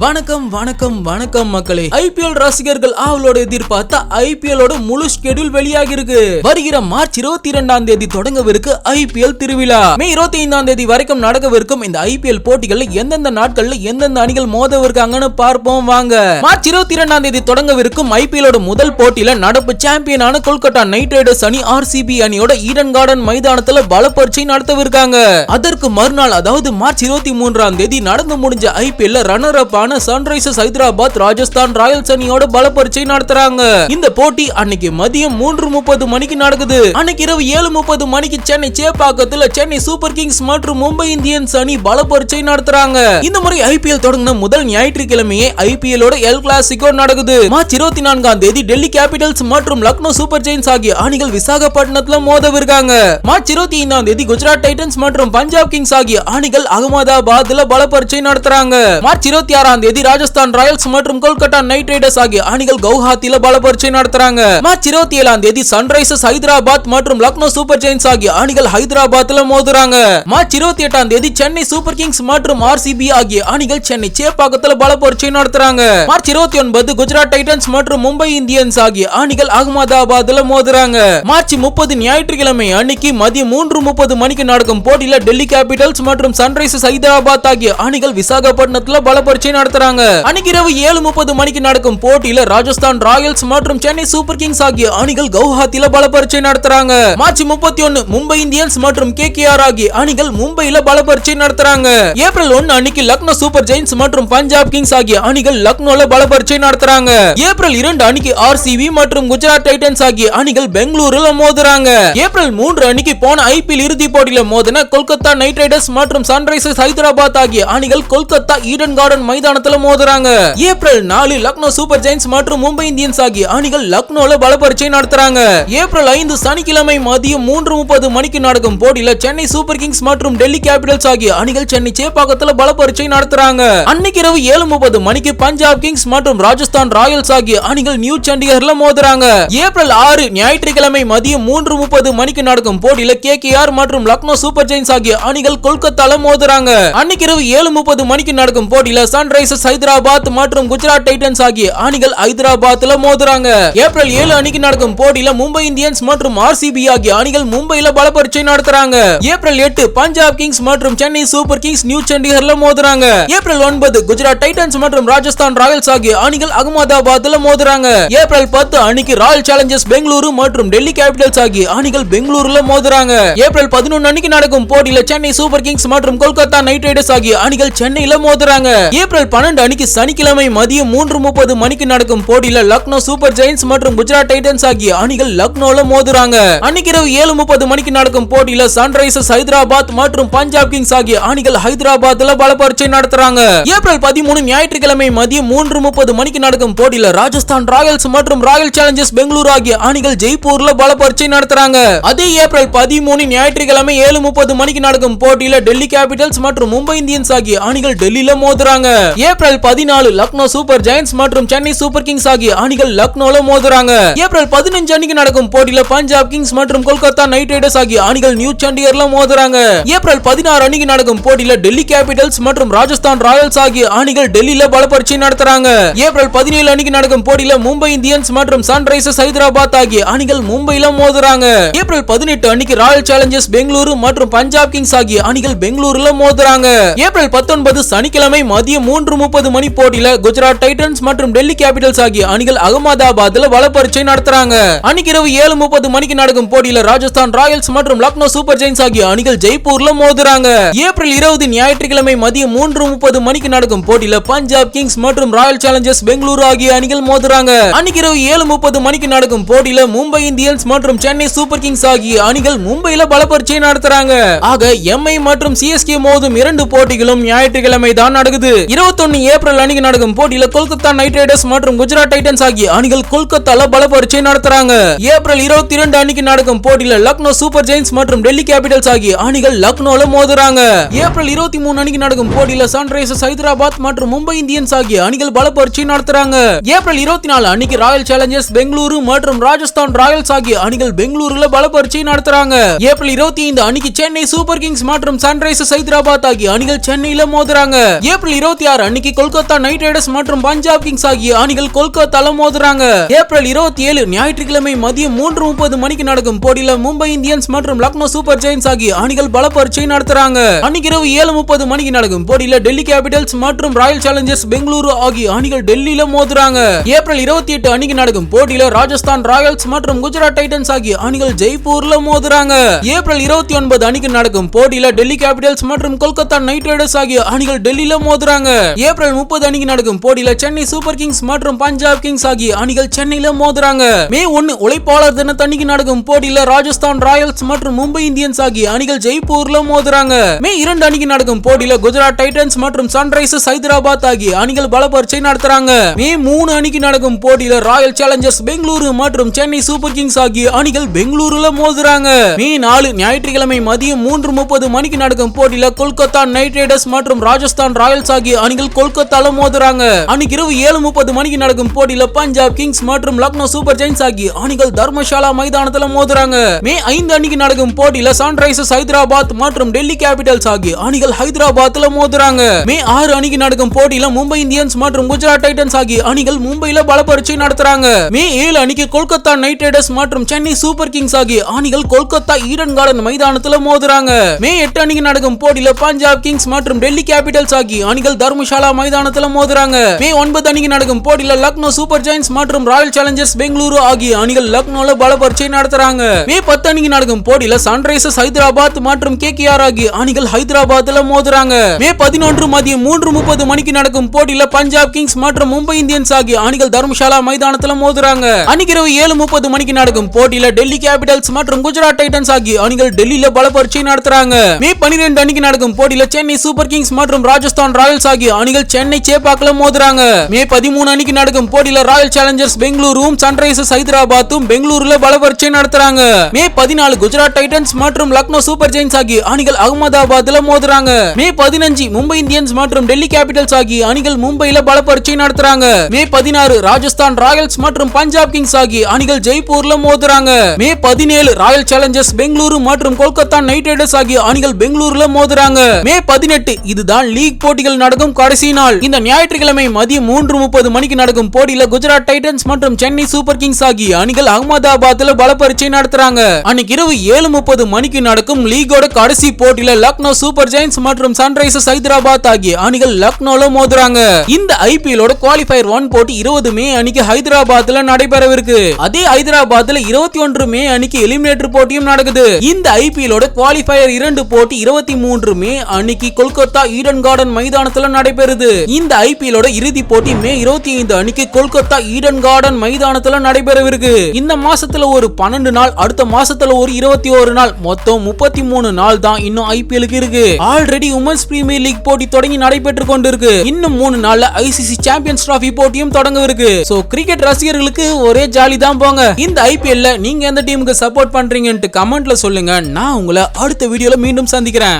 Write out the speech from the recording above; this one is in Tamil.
வணக்கம் வணக்கம் வணக்கம் மக்களே. ஐபிஎல் ரசிகர்கள் ஆவலோட எதிர்பார்த்த ஐபிஎல் முழு ஸ்கெடியூல் வெளியாகி இருக்கு வருகிற மார்ச் இருபத்தி இரண்டாம் தேதி தொடங்கவிருக்கு ஐபிஎல் திருவிழா. மே இருபத்தி ஐந்தாம் தேதி வரைக்கும் நடக்கவிருக்கும் இந்த ஐபிஎல் போட்டிகள்ல எந்தெந்த நாட்கள்ல எந்தெந்த அணிகள் மோதவிருக்காங்கன்னு பார்ப்போம் வாங்க. மார்ச் இருபத்தி இரண்டாம் தேதி தொடங்கவிருக்கும் ஐபிஎல் முதல் போட்டியில நடப்பு சாம்பியனான கொல்கத்தா நைட் ரைடர்ஸ் அணி ஆர்சிபி அணியோட ஈடன் கார்டன் மைதானத்துல பல நடத்தவிருக்காங்க. அதற்கு மறுநாள் அதாவது மார்ச் இருபத்தி மூன்றாம் தேதி நடந்து முடிஞ்ச ஐபிஎல் ரன்னர் அப் ஆன சன்ரைசர்ஸ் ஹைதராபாத் ராஜஸ்தான் ராயல்ஸ் அணியோட பல பரீட்சை நடத்துறாங்க. இந்த போட்டி அன்னைக்கு மதியம் மூன்று முப்பது மணிக்கு நடக்குது. அன்னைக்கு இரவு ஏழு முப்பது மணிக்கு சென்னை சேப்பாக்கத்துல சென்னை சூப்பர் கிங்ஸ் மற்றும் மும்பை இந்தியன்ஸ் அணி பல பரீட்சை நடத்துறாங்க. இந்த முறை ஐபிஎல் தொடங்கின முதல் ஞாயிற்றுக்கிழமையே ஐபிஎல் ஓட எல் கிளாசிகோ நடக்குது. மார்ச் இருபத்தி நான்காம் தேதி டெல்லி கேபிட்டல்ஸ் மற்றும் லக்னோ சூப்பர் ஜெயின்ஸ் ஆகிய அணிகள் விசாகப்பட்டினத்துல மோதவிருக்காங்க. மார்ச் இருபத்தி ஐந்தாம் தேதி குஜராத் டைட்டன்ஸ் மற்றும் பஞ்சாப் கிங்ஸ் ஆகிய அணிகள் அகமதாபாத்ல பல பரீட்சை நடத்துறாங்க. மார்ச் இருபத்தி ஆறாம் தேதி ராஜஸ்தான் ராயல்ஸ் மற்றும் கொல்கத்தா நைட் ரைடர்ஸ் ஆகிய அணிகள் கவுஹாத்தியில பல பரீட்சை நடத்துறாங்க. மார்ச் இருபத்தி ஏழாம் தேதி சன்ரைசர்ஸ் ஹைதராபாத் மற்றும் லக்னோ சூப்பர் ஜெயின்ஸ் ஆகிய அணிகள் ஹைதராபாத்ல மோதுறாங்க. மார்ச் இருபத்தி எட்டாம் தேதி சென்னை சூப்பர் கிங்ஸ் மற்றும் ஆர்சிபி ஆகிய அணிகள் சென்னை சேப்பாக்கத்துல பல பரீட்சை நடத்துறாங்க. மார்ச் இருபத்தி ஒன்பது குஜராத் டைட்டன்ஸ் மற்றும் மும்பை இந்தியன்ஸ் ஆகிய அணிகள் அகமதாபாத்ல மோதுறாங்க. மார்ச் முப்பது ஞாயிற்றுக்கிழமை அன்னைக்கு மதியம் மூன்று முப்பது மணிக்கு நடக்கும் போட்டியில டெல்லி கேபிட்டல்ஸ் மற்றும் சன்ரைசர்ஸ் ஹைதராபாத் ஆகிய அணிகள் விசாகப்பட்டினத்தில் பல பரீட்சை நடத்துறாங்க அன்னைக்கு இரவு ஏழு முப்பது மணிக்கு நடக்கும் போட்டியில ராஜஸ்தான் ராயல்ஸ் மற்றும் சென்னை சூப்பர் கிங்ஸ் ஆகிய அணிகள் கவுஹாத்தில பல பரீட்சை நடத்துறாங்க. மார்ச் முப்பத்தி ஒன்னு மும்பை இந்தியன்ஸ் மற்றும் கே கே ஆர் ஆகிய அணிகள் மும்பையில பல பரீட்சை நடத்துறாங்க. ஏப்ரல் ஒன்னு அன்னைக்கு லக்னோ சூப்பர் ஜெயின்ஸ் மற்றும் பஞ்சாப் கிங்ஸ் ஆகிய அணிகள் லக்னோல பல பரீட்சை நடத்துறாங்க. ஏப்ரல் இரண்டு அன்னைக்கு ஆர்சிபி மற்றும் குஜராத் டைட்டன்ஸ் ஆகிய அணிகள் பெங்களூருல மோதுறாங்க. ஏப்ரல் மூன்று அணிக்கு போன ஐபிஎல் இறுதி போட்டியில மோதின கொல்கத்தா நைட் ரைடர்ஸ் மற்றும் சன்ரைசர்ஸ் ஹைதராபாத் ஆகிய அணிகள் கொல்கத்தா ஈடன் கார்டன் மைதான மைதானத்துல மோதுறாங்க. ஏப்ரல் நாலு லக்னோ சூப்பர் ஜெயின்ஸ் மற்றும் மும்பை இந்தியன்ஸ் ஆகிய அணிகள் லக்னோல பல பரீட்சை நடத்துறாங்க. ஏப்ரல் ஐந்து சனிக்கிழமை மதியம் மூன்று முப்பது மணிக்கு நடக்கும் போட்டியில சென்னை சூப்பர் கிங்ஸ் மற்றும் டெல்லி கேபிட்டல்ஸ் ஆகிய அணிகள் சென்னை சேப்பாக்கத்துல பல பரீட்சை நடத்துறாங்க. அன்னைக்கு இரவு ஏழு முப்பது மணிக்கு பஞ்சாப் கிங்ஸ் மற்றும் ராஜஸ்தான் ராயல்ஸ் ஆகிய அணிகள் நியூ சண்டிகர்ல மோதுறாங்க. ஏப்ரல் ஆறு ஞாயிற்றுக்கிழமை மதியம் மூன்று முப்பது மணிக்கு நடக்கும் போட்டியில கே மற்றும் லக்னோ சூப்பர் ஜெயின்ஸ் ஆகிய அணிகள் கொல்கத்தால மோதுறாங்க. அன்னைக்கு இரவு ஏழு முப்பது மணிக்கு நடக்கும் போட்டியில சன்ரைசர்ஸ் ஹைதராபாத் மற்றும் குஜராத் டைட்டன்ஸ் ஆகிய அணிகள் ஹைதராபாத்ல மோதுறாங்க. ஏப்ரல் ஏழு அணிக்கு நடக்கும் போட்டியில மும்பை இந்தியன்ஸ் மற்றும் ஆர்சிபி ஆகிய அணிகள் மும்பையில பல பரீட்சை நடத்துறாங்க. ஏப்ரல் எட்டு பஞ்சாப் கிங்ஸ் மற்றும் சென்னை சூப்பர் கிங்ஸ் நியூ சண்டிகர்ல மோதுறாங்க. ஏப்ரல் ஒன்பது குஜராத் டைட்டன்ஸ் மற்றும் ராஜஸ்தான் ராயல்ஸ் ஆகிய அணிகள் அகமதாபாத்ல மோதுறாங்க. ஏப்ரல் பத்து அணிக்கு ராயல் சேலஞ்சர்ஸ் பெங்களூரு மற்றும் டெல்லி கேபிட்டல்ஸ் ஆகிய அணிகள் பெங்களூருல மோதுறாங்க. ஏப்ரல் பதினொன்னு அணிக்கு நடக்கும் போட்டியில சென்னை சூப்பர் கிங்ஸ் மற்றும் கொல்கத்தா நைட் ரைடர்ஸ் ஆகிய அணிகள் சென்னையில மோதுறாங்க. ஏப்ரல் பன்னெண்டு அணிக்கு சனிக்கிழமை மதியம் மூன்று முப்பது மணிக்கு நடக்கும் போட்டியில லக்னோ சூப்பர் ஜெயின்ஸ் மற்றும் குஜராத் டைட்டன்ஸ் ஆகிய அணிகள் லக்னோல மோதுறாங்க. அன்னைக்கு இரவு ஏழு முப்பது மணிக்கு நடக்கும் போட்டியில சன்ரைசர்ஸ் ஹைதராபாத் மற்றும் பஞ்சாப் கிங்ஸ் ஆகிய அணிகள் ஹைதராபாத்ல பல நடத்துறாங்க. ஏப்ரல் பதிமூணு ஞாயிற்றுக்கிழமை மதியம் மூன்று முப்பது மணிக்கு நடக்கும் போட்டியில ராஜஸ்தான் ராயல்ஸ் மற்றும் ராயல் சேலஞ்சர்ஸ் பெங்களூர் ஆகிய அணிகள் ஜெய்ப்பூர்ல பல நடத்துறாங்க. அதே ஏப்ரல் பதிமூணு ஞாயிற்றுக்கிழமை ஏழு முப்பது மணிக்கு நடக்கும் போட்டியில டெல்லி கேபிட்டல்ஸ் மற்றும் மும்பை இந்தியன்ஸ் ஆகிய அணிகள் டெல்லியில மோதுறாங்க. ஏப்ரல் பதினாலு லக்னோ சூப்பர் ஜெயின்ஸ் மற்றும் சென்னை சூப்பர் கிங்ஸ் ஆகிய அணிகள் லக்னோல மோதுறாங்க. ஏப்ரல் பதினஞ்சு அன்னைக்கு நடக்கும் போட்டியில பஞ்சாப் கிங்ஸ் மற்றும் கொல்கத்தா நைட் ரைடர்ஸ் ஆகிய அணிகள் நியூ சண்டிகர்ல மோதுறாங்க. ஏப்ரல் பதினாறு அன்னைக்கு நடக்கும் போட்டியில டெல்லி கேபிட்டல்ஸ் மற்றும் ராஜஸ்தான் ராயல்ஸ் ஆகிய அணிகள் டெல்லியில பலப்பரிச்சை நடத்துறாங்க. ஏப்ரல் பதினேழு அன்னைக்கு நடக்கும் போட்டியில மும்பை இந்தியன்ஸ் மற்றும் சன்ரைசர்ஸ் ஹைதராபாத் ஆகிய அணிகள் மும்பையில மோதுறாங்க. ஏப்ரல் பதினெட்டு அன்னைக்கு ராயல் சேலஞ்சர்ஸ் பெங்களூரு மற்றும் பஞ்சாப் கிங்ஸ் ஆகிய அணிகள் பெங்களூருல மோதுறாங்க. ஏப்ரல் பத்தொன்பது சனிக்கிழமை மதியம் மூன்று முப்பது மணி போட்டியில குஜராத் டைட்டன்ஸ் மற்றும் டெல்லி கேபிட்டல்ஸ் ஆகிய அணிகள் அகமதாபாத்ல வல நடத்துறாங்க. அன்னைக்கு இரவு ஏழு முப்பது மணிக்கு நடக்கும் போட்டியில ராஜஸ்தான் ராயல்ஸ் மற்றும் லக்னோ சூப்பர் ஜெயின்ஸ் ஆகிய அணிகள் ஜெய்ப்பூர்ல மோதுறாங்க. ஏப்ரல் இருபது ஞாயிற்றுக்கிழமை மதியம் மூன்று முப்பது மணிக்கு நடக்கும் போட்டியில பஞ்சாப் கிங்ஸ் மற்றும் ராயல் சேலஞ்சர்ஸ் பெங்களூரு ஆகிய அணிகள் மோதுறாங்க. அன்னைக்கு இரவு ஏழு முப்பது மணிக்கு நடக்கும் போட்டியில மும்பை இந்தியன்ஸ் மற்றும் சென்னை சூப்பர் கிங்ஸ் ஆகிய அணிகள் மும்பையில பலப்பரிச்சை நடத்துறாங்க. ஆக எம்ஐ மற்றும் சிஎஸ்கே மோதும் இரண்டு போட்டிகளும் ஞாயிற்றுக்கிழமை தான் நடக்குது. இருபத்தி இருபத்தொன்னு ஏப்ரல் அன்னைக்கு நடக்கும் போட்டியில கொல்கத்தா நைட் ரைடர்ஸ் மற்றும் குஜராத் டைட்டன்ஸ் ஆகிய அணிகள் கொல்கத்தால பல பரீட்சை நடத்துறாங்க. ஏப்ரல் இருபத்தி இரண்டு அன்னைக்கு நடக்கும் போட்டியில லக்னோ சூப்பர் ஜெயின்ஸ் மற்றும் டெல்லி கேபிட்டல்ஸ் ஆகிய அணிகள் லக்னோல மோதுறாங்க. ஏப்ரல் இருபத்தி மூணு அன்னைக்கு நடக்கும் போட்டியில சன்ரைசர்ஸ் ஹைதராபாத் மற்றும் மும்பை இந்தியன்ஸ் ஆகிய அணிகள் பல பரீட்சை நடத்துறாங்க. ஏப்ரல் இருபத்தி நாலு அன்னைக்கு ராயல் சேலஞ்சர்ஸ் பெங்களூரு மற்றும் ராஜஸ்தான் ராயல்ஸ் ஆகிய அணிகள் பெங்களூருல பல பரீட்சை நடத்துறாங்க. ஏப்ரல் இருபத்தி ஐந்து அன்னைக்கு சென்னை சூப்பர் கிங்ஸ் மற்றும் சன்ரைசர்ஸ் ஹைதராபாத் ஆகிய அணிகள் சென்னையில மோதுறாங்க. ஏப்ரல் இருபத்தி ஆறு அன்னைக்கு கொல்கத்தா நைட் ரைடர்ஸ் மற்றும் பஞ்சாப் கிங்ஸ் ஆகிய அணிகள் கொல்கத்தால மோதுறாங்க. ஏப்ரல் இருபத்தி ஏழு ஞாயிற்றுக்கிழமை மதியம் மூன்று முப்பது மணிக்கு நடக்கும் போட்டியில மும்பை இந்தியன்ஸ் மற்றும் லக்னோ சூப்பர் ஜெயின்ஸ் ஆகிய அணிகள் பல பரீட்சை நடத்துறாங்க. அன்னைக்கு இரவு ஏழு முப்பது மணிக்கு நடக்கும் போட்டியில டெல்லி கேபிட்டல்ஸ் மற்றும் ராயல் சேலஞ்சர்ஸ் பெங்களூரு ஆகிய அணிகள் டெல்லியில மோதுறாங்க. ஏப்ரல் இருபத்தி எட்டு அணிக்கு நடக்கும் போட்டியில ராஜஸ்தான் ராயல்ஸ் மற்றும் குஜராத் டைட்டன்ஸ் ஆகிய அணிகள் ஜெய்ப்பூர்ல மோதுறாங்க. ஏப்ரல் இருபத்தி ஒன்பது அணிக்கு நடக்கும் போட்டியில டெல்லி கேபிட்டல்ஸ் மற்றும் கொல்கத்தா நைட் ரைடர்ஸ் ஆகிய அணிகள் டெல்லியில மோதுறாங்க. ஏப்ரல் முப்பது அன்னைக்கு நடக்கும் போட்டியில சென்னை சூப்பர் கிங்ஸ் மற்றும் பஞ்சாப் கிங்ஸ் ஆகிய அணிகள் சென்னையில மோதுறாங்க. மே ஒன்னு உழைப்பாளர் தினத்தன்னைக்கு நடக்கும் போட்டியில ராஜஸ்தான் ராயல்ஸ் மற்றும் மும்பை இந்தியன்ஸ் ஆகிய அணிகள் ஜெய்ப்பூர்ல மோதுறாங்க. மே இரண்டு அன்னைக்கு நடக்கும் போட்டியில குஜராத் டைட்டன்ஸ் மற்றும் சன்ரைசர்ஸ் ஹைதராபாத் ஆகிய அணிகள் பல பரீட்சை நடத்துறாங்க. மே மூணு அணிக்கு நடக்கும் போட்டியில ராயல் சேலஞ்சர்ஸ் பெங்களூரு மற்றும் சென்னை சூப்பர் கிங்ஸ் ஆகிய அணிகள் பெங்களூருல மோதுறாங்க. மே நாலு ஞாயிற்றுக்கிழமை மதியம் மூன்று முப்பது மணிக்கு நடக்கும் போட்டியில கொல்கத்தா நைட் ரைடர்ஸ் மற்றும் ராஜஸ்தான் ராயல்ஸ் ஆகிய அணிகள் கொல்கத்தால மோதுறாங்க. அன்னைக்கு இரவு ஏழு முப்பது மணிக்கு நடக்கும் போட்டியில பஞ்சாப் கிங்ஸ் மற்றும் லக்னோ சூப்பர் ஜெயின்ஸ் ஆகிய அணிகள் தர்மசாலா மைதானத்துல மோதுறாங்க. மே ஐந்து அன்னைக்கு நடக்கும் போட்டியில சன்ரைசர்ஸ் ஹைதராபாத் மற்றும் டெல்லி கேபிட்டல்ஸ் ஆகிய அணிகள் ஹைதராபாத்ல மோதுறாங்க. மே ஆறு அணிக்கு நடக்கும் போட்டியில மும்பை இந்தியன்ஸ் மற்றும் குஜராத் டைட்டன்ஸ் ஆகிய அணிகள் மும்பையில பல நடத்துறாங்க. மே ஏழு அணிக்கு கொல்கத்தா நைட் ரைடர்ஸ் மற்றும் சென்னை சூப்பர் கிங்ஸ் ஆகிய அணிகள் கொல்கத்தா ஈடன் கார்டன் மைதானத்துல மோதுறாங்க. மே எட்டு அணிக்கு நடக்கும் போட்டியில பஞ்சாப் கிங்ஸ் மற்றும் டெல்லி கேபிட்டல்ஸ் ஆகிய அணிகள் தர்மசாலா மைதானத்துல மோதுறாங்க. மே ஒன்பது அணிக்கு நடக்கும் போட்டியில லக்னோ சூப்பர் ஜெயின்ஸ் மற்றும் ராயல் சேலஞ்சர்ஸ் பெங்களூரு ஆகிய அணிகள் லக்னோல பல பரீட்சை நடத்துறாங்க. மே பத்து அணிக்கு நடக்கும் போட்டியில சன்ரைசர்ஸ் ஹைதராபாத் மற்றும் கே கே ஆர் ஆகிய அணிகள் ஹைதராபாத்ல மோதுறாங்க. மே பதினொன்று மதியம் மூன்று முப்பது மணிக்கு நடக்கும் போட்டியில பஞ்சாப் கிங்ஸ் மற்றும் மும்பை இந்தியன்ஸ் ஆகிய அணிகள் தர்மசாலா மைதானத்துல மோதுறாங்க. அன்னைக்கு இரவு ஏழு முப்பது மணிக்கு நடக்கும் போட்டியில டெல்லி கேபிட்டல்ஸ் மற்றும் குஜராத் டைட்டன்ஸ் ஆகிய அணிகள் டெல்லியில பல பரீட்சை நடத்துறாங்க. மே பனிரெண்டு அணிக்கு நடக்கும் போட்டியில சென்னை சூப்பர் கிங்ஸ் மற்றும் ராஜஸ்தான் ராயல்ஸ் ஆகிய அணிகள் அணிகள் சென்னை சேப்பாக்கல மோதுறாங்க. மே பதிமூணு அணிக்கு நடக்கும். போட்டியில ராயல் சேலஞ்சர்ஸ் பெங்களூரும் சன்ரைசர்ஸ் ஹைதராபாத்தும் பெங்களூருல பல பரீட்சை நடத்துறாங்க. மே பதினாலு குஜராத் டைட்டன்ஸ் மற்றும் லக்னோ சூப்பர் ஜெயின்ஸ் ஆகிய அணிகள் அகமதாபாத்ல மோதுறாங்க. மே பதினஞ்சு மும்பை இந்தியன்ஸ் மற்றும் டெல்லி கேபிட்டல்ஸ் ஆகிய அணிகள் மும்பையில பல பரீட்சை நடத்துறாங்க. மே பதினாறு ராஜஸ்தான் ராயல்ஸ் மற்றும் பஞ்சாப் கிங்ஸ் ஆகிய அணிகள் ஜெய்ப்பூர்ல மோதுறாங்க. மே பதினேழு ராயல் சேலஞ்சர்ஸ் பெங்களூரு மற்றும் கொல்கத்தா நைட் ரைடர்ஸ் ஆகிய அணிகள் பெங்களூர்ல மோதுறாங்க. மே பதினெட்டு இதுதான் லீக் போட்டிகள் நடக்கும் கடைசி நாள் இந்த ஞாயிற்றுக்கிழமை மதியம் மூன்று முப்பது மணிக்கு நடக்கும் போட்டியில குஜராத் டைட்டன்ஸ் மற்றும் சென்னை சூப்பர் கிங்ஸ் ஆகிய அணிகள் அகமதாபாத்ல பல பரீட்சை நடத்துறாங்க. அன்னைக்கு இரவு ஏழு முப்பது மணிக்கு நடக்கும் லீகோட கடைசி போட்டியில லக்னோ சூப்பர் ஜெயின்ஸ் மற்றும் சன்ரைசர்ஸ் ஹைதராபாத் ஆகிய அணிகள் லக்னோல மோதுறாங்க. இந்த ஐபிஎலோட குவாலிஃபயர் ஒன் போட்டி இருபது மே அன்னைக்கு ஹைதராபாத்ல நடைபெறவிருக்கு. அதே ஹைதராபாத்ல இருபத்தி ஒன்று மே அன்னைக்கு எலிமினேட்டர் போட்டியும் நடக்குது. இந்த ஐபிஎலோட குவாலிஃபயர் இரண்டு போட்டி இருபத்தி மூன்று மே அன்னைக்கு கொல்கத்தா ஈடன் கார்டன் மைதானத்துல நடைபெறும் வருது. இந்த ஐபிஎலோட இறுதி போட்டி மே இருபத்தி ஐந்து அணிக்கு கொல்கத்தா ஈடன் கார்டன் மைதானத்துல நடைபெறவிருக்கு. இந்த மாசத்துல ஒரு பன்னெண்டு நாள் அடுத்த மாசத்துல ஒரு இருபத்தி ஒரு நாள். மொத்தம் முப்பத்தி மூணு நாள் தான் இன்னும் ஐபிஎலுக்கு இருக்கு. ஆல்ரெடி உமன்ஸ் பிரீமியர் லீக் போட்டி தொடங்கி நடைபெற்று கொண்டிருக்கு. இன்னும் மூணு நாள்ல ஐசிசி சாம்பியன்ஸ் டிராஃபி போட்டியும் தொடங்கவிருக்கு. சோ கிரிக்கெட் ரசிகர்களுக்கு ஒரே ஜாலி தான் போங்க. இந்த ஐபிஎல்ல நீங்க எந்த டீமுக்கு சப்போர்ட் பண்றீங்கன்ட்டு கமெண்ட்ல சொல்லுங்க. நான் உங்களை அடுத்த வீடியோல மீண்டும் சந்திக்கிறேன்.